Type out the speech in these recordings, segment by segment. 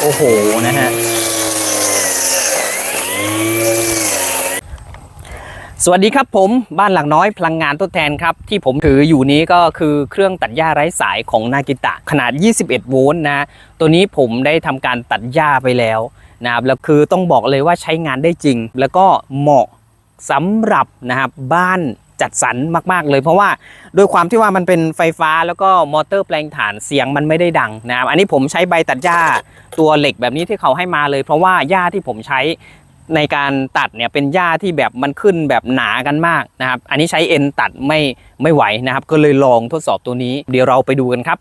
โอ้โห นะฮะ สวัสดีครับผมบ้านหลังน้อยพลังงานทดแทนครับ ที่ผมถืออยู่นี้ก็คือเครื่องตัดหญ้าไร้สายของนากิตะ ขนาด 21 โวลต์นะ ตัวนี้ผมได้ทำการตัดหญ้าไปแล้วนะครับแล้วคือต้องบอกเลยว่าใช้งานได้จริง แล้วก็เหมาะสำหรับนะครับบ้าน จัดสรรมาก ๆ เลย เพราะว่าด้วยความที่ว่ามันเป็นไฟฟ้าแล้วก็มอเตอร์แปลงถ่านเสียงมันไม่ได้ดังนะครับอันนี้ผมใช้ใบตัดหญ้าตัวเหล็กแบบนี้ที่เขาให้มาเลย เพราะว่าหญ้าที่ผมใช้ในการตัดเนี่ยเป็นหญ้าที่แบบมันขึ้นแบบหนากันมากนะครับ อันนี้ใช้เอ็นตัดไม่ไม่ไหวนะครับ ก็เลยลองทดสอบตัวนี้ เดี๋ยวเราไปดูกันครับ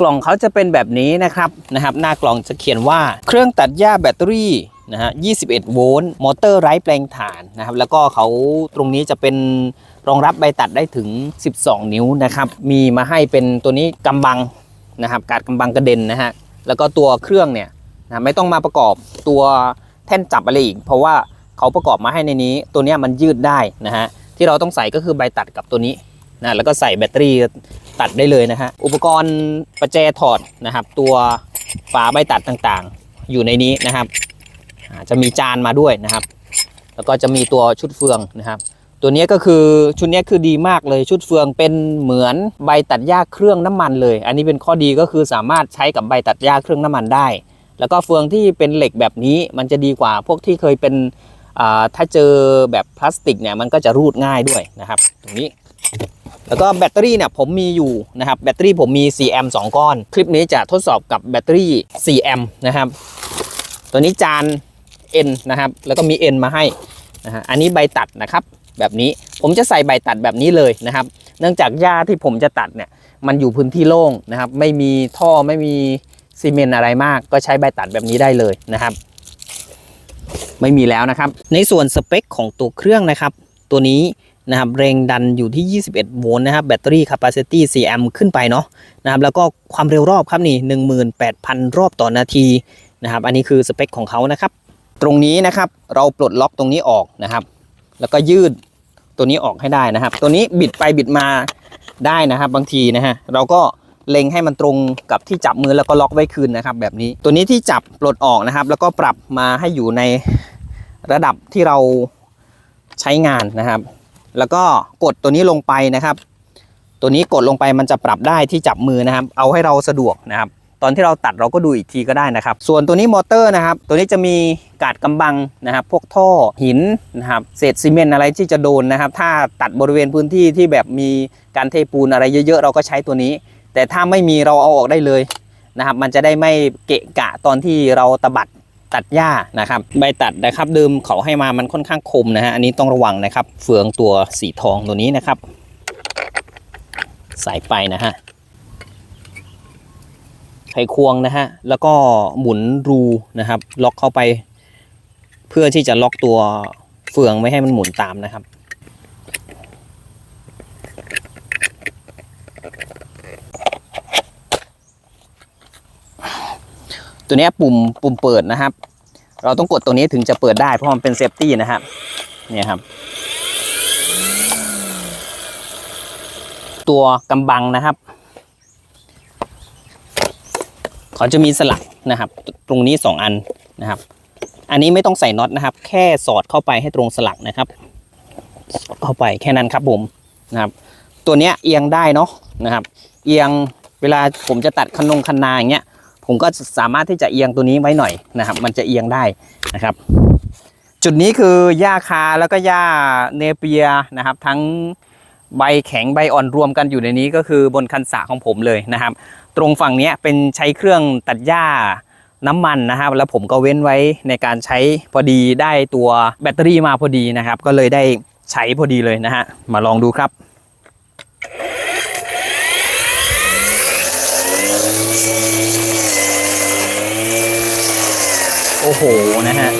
กล่องเขาจะเป็นแบบนี้นะครับนะครับ หน้ากล่องจะเขียนว่าเครื่องตัดหญ้าแบตเตอรี่นะฮะ 21 โวลต์ มอเตอร์ไร้แปลงถ่านนะครับ แล้วก็เขาตรงนี้จะเป็น รองรับใบตัดได้ถึง 12 นิ้วนะครับ มีมาให้เป็นตัวนี้กำบังนะครับการกำบังกระเด็นนะฮะแล้วก็ตัวเครื่องเนี่ยนะไม่ต้องมาประกอบตัวแท่นจับอะไรอีก เพราะว่าเขาประกอบมาให้ในนี้ ตัวนี้มันยืดได้นะฮะที่เราต้องใส่ก็คือใบตัดกับตัวนี้นะแล้วก็ใส่แบตเตอรี่ตัดได้เลยนะฮะอุปกรณ์ประแจถอดนะครับ ตัวฝาใบตัดต่างๆ อยู่ในนี้นะครับจะมีจานมาด้วยนะครับ แล้วก็จะมีตัวชุดเฟืองนะครับ ตัวนี้ก็คือชุดนี้คือดีมากเลยชุดเฟืองเป็นเหมือนใบตัดหญ้าเครื่องน้ำมันเลย อันนี้เป็นข้อดีก็คือสามารถใช้กับใบตัดหญ้าเครื่องน้ำมันได้ แล้วก็เฟืองที่เป็นเหล็กแบบนี้มันจะดีกว่าพวกที่เคยเป็นถ้าเจอแบบพลาสติกเนี่ยมันก็จะรูดง่ายด้วยนะครับ ตรงนี้ แล้วก็แบตเตอรี่เนี่ยผมมีอยู่นะครับแบตเตอรี่ผมมี 4 แอมป์2ก้อน คลิปนี้จะทดสอบกับแบตเตอรี่ 4 แอมป์นะครับ ตัวนี้จาน N นะครับ แล้วก็มี N มาให้นะฮะอันนี้ใบตัดนะครับ แบบนี้ ผมจะใส่ใบตัดแบบนี้เลยนะครับ เนื่องจากหญ้าที่ผมจะตัดเนี่ยมันอยู่พื้นที่โล่งนะครับ ไม่มีท่อไม่มีซีเมนต์อะไรมาก ก็ใช้ใบตัดแบบนี้ได้เลยนะครับ ไม่มีแล้วนะครับ ในส่วนสเปคของตัวเครื่องนะครับ ตัวนี้นะครับแรงดันอยู่ที่ 21 โวลต์นะครับ แบตเตอรี่ capacity 4แอมป์ขึ้นไปเนาะนะครับ แล้วก็ความเร็วรอบครับนี่ 18,000 รอบต่อนาทีนะครับ อันนี้คือสเปคของเขานะครับ ตรงนี้นะครับเราปลดล็อกตรงนี้ออกนะครับ แล้วก็ยืด ตัวนี้ออกให้ได้นะครับ ตัวนี้บิดไปบิดมาได้นะครับ บางทีนะฮะเราก็เล็งให้มันตรงกับที่จับมือแล้วก็ล็อกไว้คืนนะครับ แบบนี้ตัวนี้ที่จับปลดออกนะครับ แล้วก็ปรับมาให้อยู่ในระดับที่เราใช้งานนะครับ แล้วก็กดตัวนี้ลงไปนะครับ ตัวนี้กดลงไปมันจะปรับได้ที่จับมือนะครับ เอาให้เราสะดวกนะครับ ตอนที่เราตัดเราก็ดูอีกทีก็ได้นะครับ ส่วนตัวนี้มอเตอร์นะครับ ตัวนี้จะมีกาดกำบังนะครับ พวกท่อหินนะครับ เศษซีเมนต์อะไรที่จะโดนนะครับ ถ้าตัดบริเวณพื้นที่ที่แบบมีการเทปูนอะไรเยอะๆ เราก็ใช้ตัวนี้ แต่ถ้าไม่มีเราเอาออกได้เลยนะครับ มันจะได้ไม่เกะกะตอนที่เราตะบัดตัดหญ้านะครับ ใบตัดนะครับเดิมเขาให้มามันค่อนข้างคมนะฮะ อันนี้ต้องระวังนะครับ เฟืองตัวสีทองตัวนี้นะครับ ใส่ไปนะฮะ ไขควงนะฮะ แล้วก็หมุนรูนะครับ ล็อกเข้าไป เพื่อที่จะล็อกตัวเฟืองไม่ให้มันหมุนตามนะครับ ตัวนี้ปุ่มปุ่มเปิดนะครับ เราต้องกดตัวนี้ถึงจะเปิดได้เพราะมันเป็นเซฟตี้นะครับเนี่ยครับตัวกำบังนะครับ เขาจะมีสลักนะครับ ตรงนี้ 2 อันนะครับ อันนี้ไม่ต้องใส่น็อตนะครับ แค่สอดเข้าไปให้ตรงสลักนะครับสอดเข้าไปแค่นั้นครับผมนะครับ ตัวเนี้ยเอียงได้เนาะนะครับ เอียงเวลาผมจะตัดคันนงคันนาอย่างเงี้ยผมก็สามารถที่จะเอียงตัวนี้ไว้หน่อยนะครับ มันจะเอียงได้นะครับ จุดนี้คือหญ้าคาแล้วก็หญ้าเนเปียนะครับ ทั้ง ใบแข็งใบอ่อนรวมกันอยู่ในนี้ก็คือบนคันสระของผมเลยนะครับ ตรงฝั่งนี้เป็นใช้เครื่องตัดหญ้าน้ำมันนะครับ แล้วผมก็เว้นไว้ในการใช้พอดีได้ตัวแบตเตอรี่มาพอดีนะครับ ก็เลยได้ใช้พอดีเลยนะฮะมาลองดูครับโอ้โหนะฮะ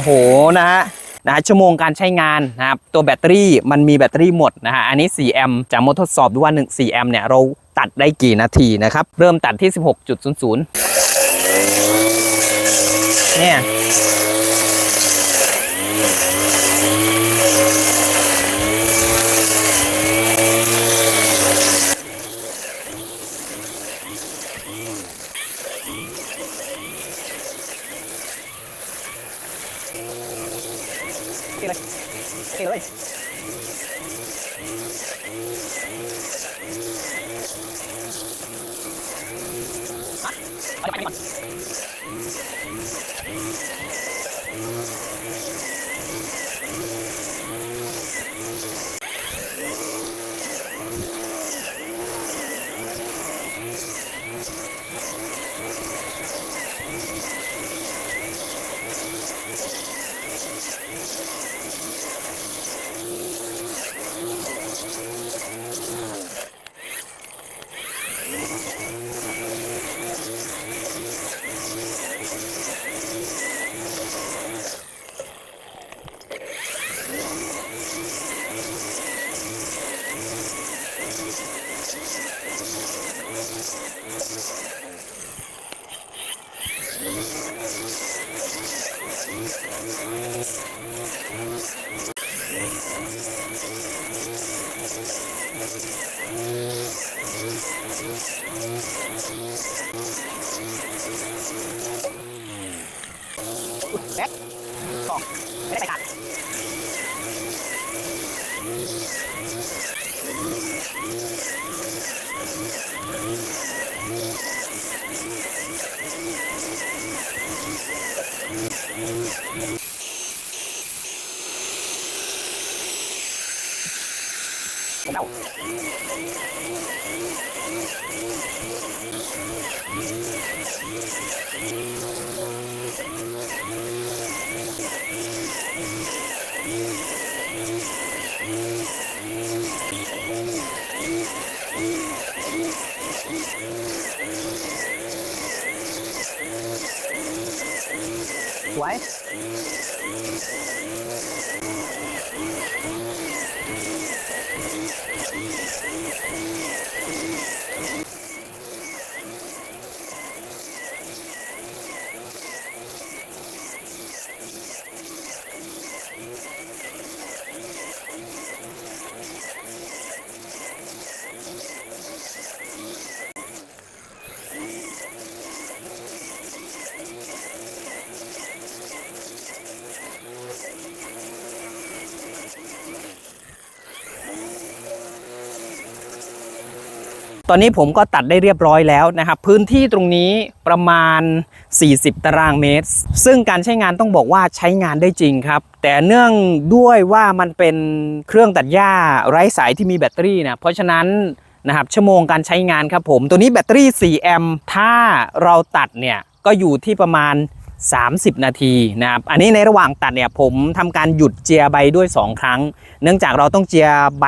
โอ้โหนะฮะนะฮะชั่วโมงการใช้งานนะครับตัวแบตเตอรี่มันมีแบตเตอรี่หมดนะฮะอันนี้ 4 แอมป์จากโมทดสอบดูว่า 1 4 แอมป์เนี่ยเราตัดได้กี่นาทีนะครับ เริ่มตัดที่ 16.00เนี่ย 偉い偉いああります。ย ตอนนี้ผมก็ตัดได้เรียบร้อยแล้วนะครับ พื้นที่ตรงนี้ประมาณ 40 ตารางเมตร ซึ่งการใช้งานต้องบอกว่าใช้งานได้จริงครับ แต่เนื่องด้วยว่ามันเป็นเครื่องตัดหญ้าไร้สายที่มีแบตเตอรี่นะเพราะฉะนั้นนะครับชั่วโมงการใช้งานครับผม ตัวนี้แบตเตอรี่ 4 แอมป์ถ้าเราตัดเนี่ย ก็อยู่ที่ประมาณ 30 นาทีนะครับอันนี้ในระหว่างตัดเนี่ยผมทำการหยุดเจียใบด้วย 2 ครั้ง เนื่องจากเราต้องเจียใบ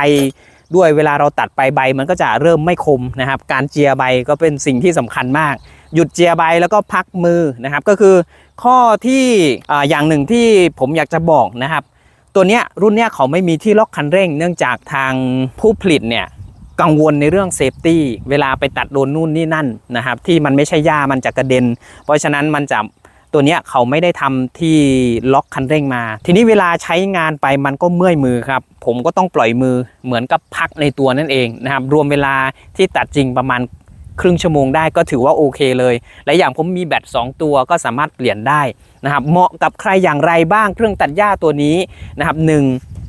ด้วยเวลาเราตัดไปใบมันก็จะเริ่มไม่คมนะครับ การเจียใบก็เป็นสิ่งที่สำคัญมาก หยุดเจียใบแล้วก็พักมือนะครับ ก็คือข้อที่อ่าอย่างหนึ่งที่ผมอยากจะบอกนะครับ ตัวเนี้ยรุ่นเนี้ยเขาไม่มีที่ล็อกคันเร่ง เนื่องจากทางผู้ผลิตเนี่ยกังวลในเรื่องเซฟตี้เวลาไปตัดโดนนู่นนี่นั่นนะครับ ที่มันไม่ใช่หญ้ามันจะกระเด็น เพราะฉะนั้นมันจะ ตัวเนี้ยเขาไม่ได้ทำที่ล็อกคันเร่งมา ทีนี้เวลาใช้งานไปมันก็เมื่อยมือครับ ผมก็ต้องปล่อยมือเหมือนกับพักในตัวนั่นเองนะครับ รวมเวลาที่ตัดจริงประมาณครึ่งชั่วโมงได้ก็ถือว่าโอเคเลย และอย่างผมมีแบต 2 ตัวก็สามารถเปลี่ยนได้นะครับ เหมาะกับใครอย่างไรบ้างเครื่องตัดหญ้าตัวนี้นะครับหนึ่ง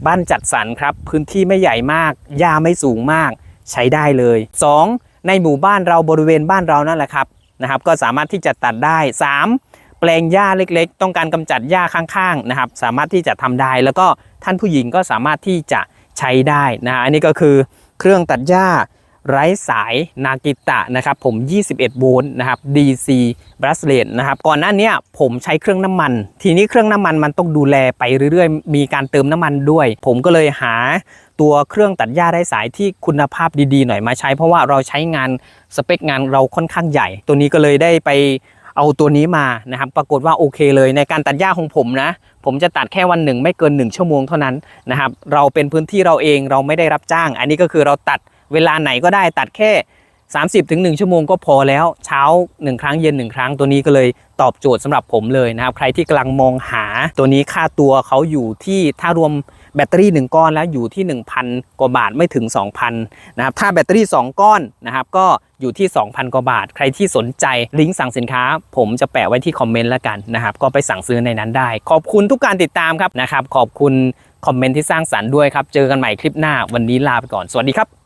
บ้านจัดสรรครับ พื้นที่ไม่ใหญ่มาก หญ้าไม่สูงมาก ใช้ได้เลย 2. ในหมู่บ้านเราบริเวณบ้านเรานั่นแหละครับนะครับ ก็สามารถที่จะตัดได้ 3. แปลงหญ้าเล็กๆ ต้องการกำจัดหญ้าข้างๆนะครับ สามารถที่จะทำได้ แล้วก็ท่านผู้หญิงก็สามารถที่จะใช้ได้นะฮะอันนี้ก็คือเครื่องตัดหญ้าไร้สายนากิตะนะครับผม 21 โวลต์นะครับ DC b r a s l e t นะครับก่อนหน้านี้ผมใช้เครื่องน้ำมัน ทีนี้เครื่องน้ำมันมันต้องดูแลไปเรื่อยๆ มีการเติมน้ำมันด้วย ผมก็เลยหาตัวเครื่องตัดหญ้าไร้สายที่คุณภาพดีๆ หน่อยมาใช้ เพราะว่าเราใช้งานสเปคงานเราค่อนข้างใหญ่ ตัวนี้ก็เลยได้ไป เอาตัวนี้มานะครับ ปรากฏว่าโอเคเลยในการตัดหญ้าของผมนะ ผมจะตัดแค่วันหนึ่งไม่เกิน 1 ชั่วโมงเท่านั้นนะครับ เราเป็นพื้นที่เราเองเราไม่ได้รับจ้าง อันนี้ก็คือเราตัดเวลาไหนก็ได้ตัดแค่ 30ถึง1ชั่วโมงก็พอแล้วเช้า 1 ครั้งเย็น 1 ครั้งตัวนี้ก็เลยตอบโจทย์สำหรับผมเลยนะครับ ใครที่กำลังมองหาตัวนี้ค่าตัวเขาอยู่ที่ถ้ารวม แบตเตอรี่ 1 ก้อนแล้วอยู่ที่ 1,000 กว่าบาทไม่ถึง 2,000นะครับถ้าแบตเตอรี่ 2 ก้อนนะครับก็อยู่ที่ 2,000 กว่าบาท ใครที่สนใจลิงก์สั่งสินค้า ผมจะแปะไว้ที่คอมเมนต์แล้วกันนะครับก็ไปสั่งซื้อในนั้นได้ ขอบคุณทุกการติดตามครับนะครับขอบคุณคอมเมนต์ที่สร้างสรรค์ด้วยครับเจอกันใหม่คลิปหน้าวันนี้ลาไปก่อนสวัสดีครับ